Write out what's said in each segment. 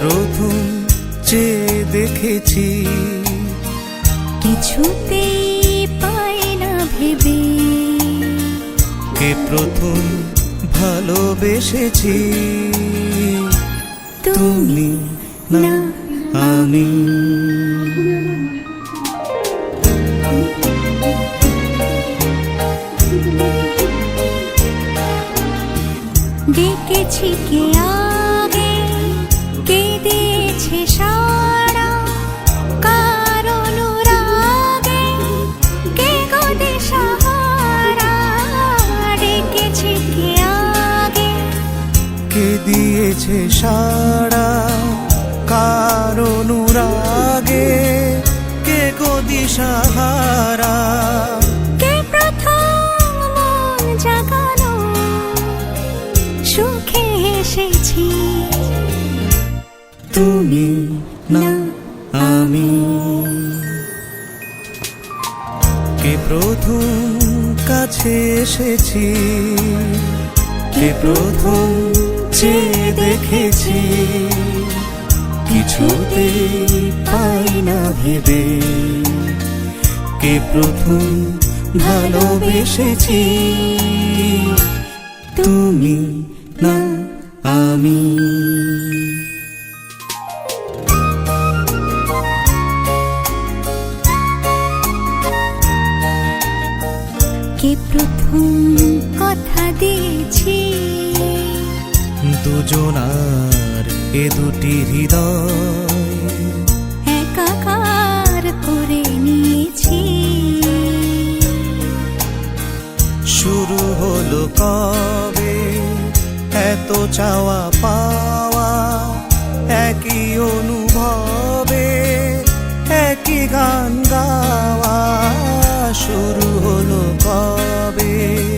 প্রথম চেয়ে দেখেছি। কিছুতেই পাই না ভেবে। কে প্রথম ভালোবেসেছি? তুমি না আমি। ডেকেছি কে আগে দিয়েছে সারা কার অনুরাগে কে গদি সাহারা সুখে এসেছি। তুমি না আমি। কে প্রথম কাছে এসেছি? কে প্রথম চেয়ে দেখেছি, কিছুতেই পাই না ভেবে। কে প্রথম ভালোবেসেছি? তুমি না আমি। কে প্রথম কথা দিয়েছি? দুজনার এ দুটি হৃদয় একাকার করে নিয়েছি। শুরু হলো কবে? এত চাওয়া পাওয়া একই অনুভবে একই গান গাওয়া। শুরু হলো কবে?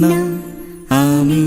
না আমি